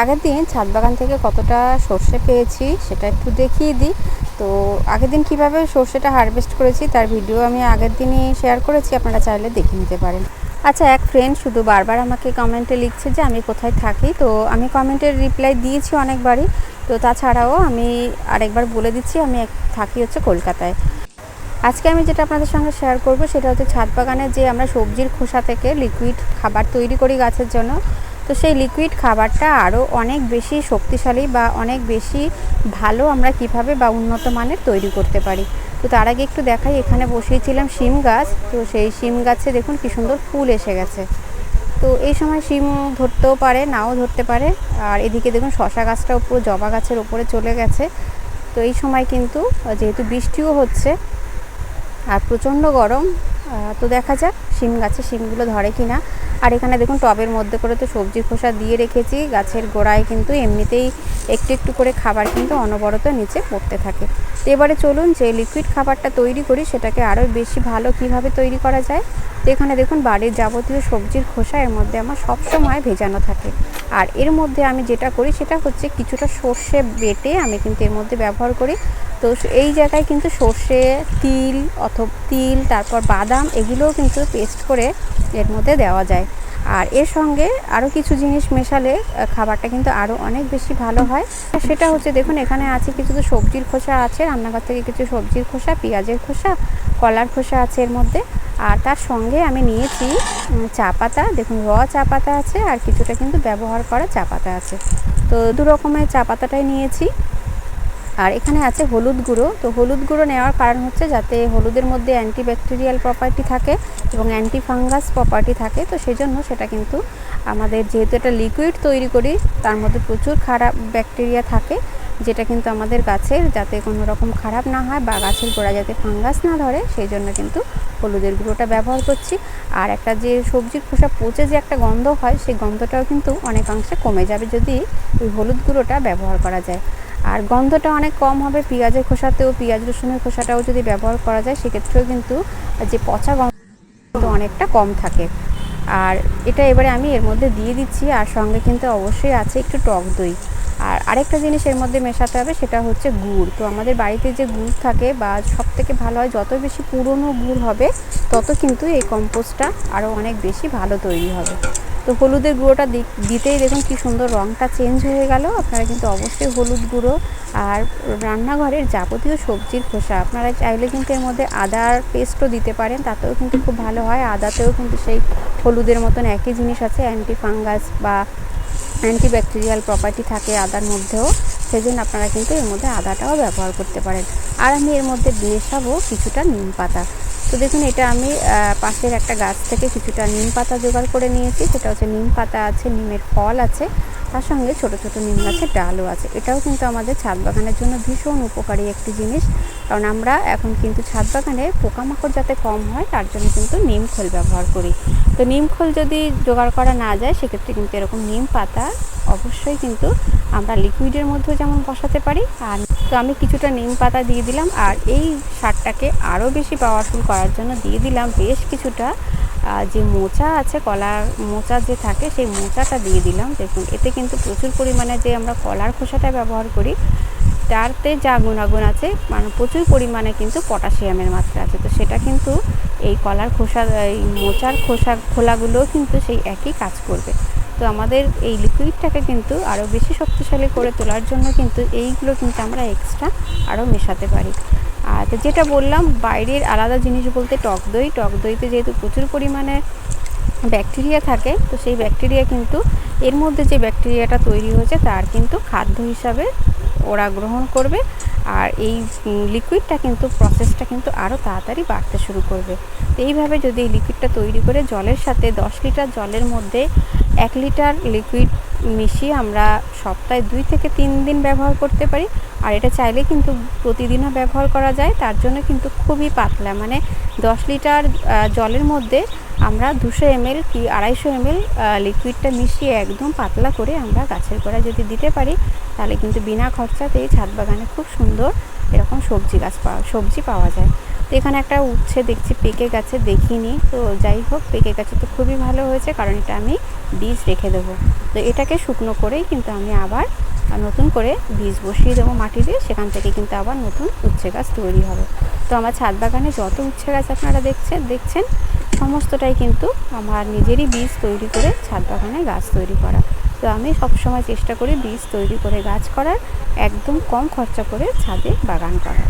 আগের দিন ছাদ বাগান থেকে কতটা সর্ষে পেয়েছি সেটা একটু দেখিয়ে দিই। তো আগের দিন কীভাবে সর্ষেটা হারভেস্ট করেছি তার ভিডিও আমি আগের দিনই শেয়ার করেছি, আপনারা চাইলে দেখে নিতে পারেন। আচ্ছা এক ফ্রেন্ড শুধু বারবার আমাকে কমেন্টে লিখছে যে, আমি কোথায় থাকি? তো আমি কমেন্টের রিপ্লাই দিয়েছি অনেকবারই। তো তাছাড়াও আমি আরেকবার বলে দিচ্ছি, আমি থাকি হচ্ছে কলকাতায়। আজকে আমি যেটা আপনাদের সঙ্গে শেয়ার করব, সেটা হচ্ছে ছাদ বাগানে যে আমরা সবজির খোসা থেকে লিকুইড খাবার তৈরি করি গাছের জন্য। তো সেই লিকুইড খাবারটা আরও অনেক বেশি শক্তিশালী বা অনেক বেশি ভালো আমরা কীভাবে বা উন্নত মানের তৈরি করতে পারি। তো তার আগে একটু দেখাই, এখানে বসিয়েছিলাম শিম গাছ। তো সেই শিম গাছে দেখুন কি সুন্দর ফুল এসে গেছে। তো এই সময় শিম ধরতেও পারে, নাও ধরতে পারে। আর এদিকে দেখুন শশা গাছটা উপর জবা গাছের উপরে চলে গেছে। তো এই সময় কিন্তু যেহেতু বৃষ্টিও হচ্ছে আর প্রচণ্ড গরম তো দেখা যাক শিম গাছে শিমগুলো ধরে কি না আর এখানে দেখুন, টবের মধ্যে করে তো সবজি খোসা দিয়ে রেখেছি। গাছের গোড়ায় কিন্তু এমনিতেই একটু একটু করে খাবার কিন্তু অনবরত নিচে পড়তে থাকে। তো এবারে চলুন যে লিকুইড খাবারটা তৈরি করি, সেটাকে আরও বেশি ভালো কীভাবে তৈরি করা যায়? তো এখানে দেখুন, বাড়ির যাবতীয় সবজির খোসা এর মধ্যে আমার সব সময় ভেজানো থাকে। আর এর মধ্যে আমি যেটা করি, সেটা হচ্ছে কিছুটা সর্ষে বেটে আমি কিন্তু এর মধ্যে ব্যবহার করি। তো এই জায়গায় কিন্তু সর্ষে, তিল অথবা তিল, তারপর বাদাম, এগুলোও কিন্তু পেস্ট করে এর মধ্যে দেওয়া যায়। আর এর সঙ্গে আরও কিছু জিনিস মেশালে খাবারটা কিন্তু আরও অনেক বেশি ভালো হয়। সেটা হচ্ছে, দেখুন, এখানে আছে কিছু তো সবজির খোসা আছে। রান্নাঘর থেকে কিছু সবজির খোসা, পেঁয়াজের খোসা, কলার খোসা আছে এর মধ্যে। আর তার সঙ্গে আমি নিয়েছি চা পাতা। দেখুন, র চা পাতা আছে, আর কিছুটা কিন্তু ব্যবহার করা চা পাতা আছে। তো দু রকমের চা পাতাটাই নিয়েছি। আর এখানে আছে হলুদ গুঁড়ো। তো হলুদ গুঁড়ো নেওয়ার কারণ হচ্ছে যাতে হলুদের মধ্যে অ্যান্টিব্যাকটেরিয়াল প্রপার্টি থাকে এবং অ্যান্টি ফাঙ্গাস প্রপার্টি থাকে। তো সেই জন্য সেটা কিন্তু আমাদের যেহেতু এটা লিকুইড তৈরি করি, তার মধ্যে প্রচুর খারাপ ব্যাকটেরিয়া থাকে, যেটা কিন্তু আমাদের গাছের যাতে কোনো রকম খারাপ না হয় বা গাছের গোড়া যাতে ফাঙ্গাস না ধরে সেই জন্য কিন্তু হলুদের গুঁড়োটা ব্যবহার করছি। আর একটা যে সবজির খোসা পচে যে একটা গন্ধ হয়, সেই গন্ধটাও কিন্তু অনেকাংশে কমে যাবে যদি ওই হলুদ গুঁড়োটা ব্যবহার করা যায়। আর গন্ধটা অনেক কম হবে, পেঁয়াজের খোসাতেও, পেঁয়াজ রসুনের খোসাটাও যদি ব্যবহার করা যায়, সেক্ষেত্রেও কিন্তু যে পচা গন্ধ অনেকটা কম থাকে। আর এটা এবারে আমি এর মধ্যে দিয়ে দিচ্ছি, আর সঙ্গে কিন্তু অবশ্যই আছে একটু টক দই। আর আরেকটা জিনিস এর মধ্যে মেশাতে হবে, সেটা হচ্ছে গুড়। তো আমাদের বাড়িতে যে গুড় থাকে বা সব থেকে ভালো হয়, যত বেশি পুরনো গুড় হবে, তত কিন্তু এই কম্পোস্টটা আরও অনেক বেশি ভালো তৈরি হবে। তো হলুদের গুঁড়োটা দিতেই দেখুন কি সুন্দর রঙটা চেঞ্জ হয়ে গেল। আপনারা কিন্তু অবশ্যই হলুদ গুঁড়ো আর রান্নাঘরের যাবতীয় সবজির খোসা, আপনারা চাইলে কিন্তু এর মধ্যে আদার পেস্টও দিতে পারেন, তাতেও কিন্তু খুব ভালো হয়। আদাতেও কিন্তু সেই হলুদের মতন একই জিনিস আছে অ্যান্টি ফাঙ্গাস বা অ্যান্টিব্যাকটেরিয়াল প্রপার্টি থাকে আদার মধ্যেও। সেই জন্য আপনারা কিন্তু এর মধ্যে আদাটাও ব্যবহার করতে পারেন। আর আমি এর মধ্যে মেশাবো কিছুটা নিম পাতা। তো দেখুন, এটা আমি পাশের একটা গাছ থেকে কিছুটা নিম পাতা জোগাড় করে নিয়েছি। সেটা হচ্ছে নিম পাতা আছে, নিমের ফল আছে, তার সঙ্গে ছোট ছোট নিম গাছের ডালও আছে। এটাও কিন্তু আমাদের ছাদ বাগানের জন্য ভীষণ উপকারী একটি জিনিস। কারণ আমরা এখন কিন্তু ছাদ বাগানে পোকামাকড় যাতে কম হয়, তার জন্য কিন্তু নিম খোল ব্যবহার করি। তো নিম খোল যদি জোগাড় করা না যায়, সেক্ষেত্রে কিন্তু এরকম নিম পাতা অবশ্যই কিন্তু আমরা লিকুইডের মধ্যেও যেমন বসাতে পারি, আর তো আমি কিছুটা নিম পাতা দিয়ে দিলাম আর এই সারটাকে আরও বেশি পাওয়ারফুল করার জন্য দিয়ে দিলাম বেশ কিছুটা যে মোচা আছে কলার মোচা যে থাকে সেই মোচাটা দিয়ে দিলাম। দেখুন, এতে কিন্তু প্রচুর পরিমাণে যে আমরা কলার খোসাটা ব্যবহার করি, তারতে যা গুণাগুণ আছে মানে প্রচুর পরিমাণে কিন্তু পটাশিয়ামের মাত্রা আছে। তো সেটা কিন্তু এই কলার খোসা, এই মোচার খোসা খোলাগুলোও কিন্তু সেই একই কাজ করবে। তো আমাদের এই লিকুইডটাকে কিন্তু আরও বেশি শক্তিশালী করে তোলার জন্য কিন্তু এইগুলো কিন্তু আমরা এক্সট্রা আরও মেশাতে পারি। আর যেটা বললাম, বাইরের আলাদা জিনিস বলতে টক দই। টক দইতে যেহেতু প্রচুর পরিমাণে ব্যাকটেরিয়া থাকে, তো সেই ব্যাকটেরিয়া কিন্তু এর মধ্যে যে ব্যাকটেরিয়াটা তৈরি হয়েছে তার কিন্তু খাদ্য হিসাবে ওরা গ্রহণ করবে। আর এই লিকুইডটা কিন্তু প্রসেসটা কিন্তু আরও তাড়াতাড়ি বাড়তে শুরু করবে। তো এইভাবে যদি এই লিকুইডটা তৈরি করে জলের সাথে দশ লিটার জলের মধ্যে এক লিটার লিকুইড মিশিয়ে আমরা সপ্তাহে দুই থেকে তিন দিন ব্যবহার করতে পারি। আর এটা চাইলে কিন্তু প্রতিদিনও ব্যবহার করা যায়। তার জন্য কিন্তু খুবই পাতলা। মানে দশ লিটার জলের মধ্যে আমরা দুশো এমএল কি আড়াইশো এমএল লিকুইডটা মিশিয়ে একদম পাতলা করে আমরা গাছের গোড়ায় যদি দিতে পারি, তাহলে কিন্তু বিনা খরচাতেই ছাদ বাগানে খুব সুন্দর এরকম সবজি গাছ পাওয়া, সবজি পাওয়া যায়। তো এখানে একটা উচ্ছে দেখছি, পেকে গেছে, দেখিনি। তো যাই হোক, পেকে গেছে তো খুবই ভালো হয়েছে, কারণ এটা আমি বীজ রেখে দেবো। তো এটাকে শুকনো করেই কিন্তু আমি আবার নতুন করে বীজ বসিয়ে দেবো মাটি দিয়ে, সেখান থেকে কিন্তু আবার নতুন উচ্ছে গাছ তৈরি হবে। তো আমার ছাদ বাগানে যত উচ্ছে গাছ আপনারা দেখছেন দেখছেন, সমস্তটাই কিন্তু আমার নিজেরই বীজ তৈরি করে ছাদ বাগানে গাছ তৈরি করা। তো আমি সবসময় চেষ্টা করি বীজ তৈরি করে গাছ করার, একদম কম খরচা করে ছাদে বাগান করার।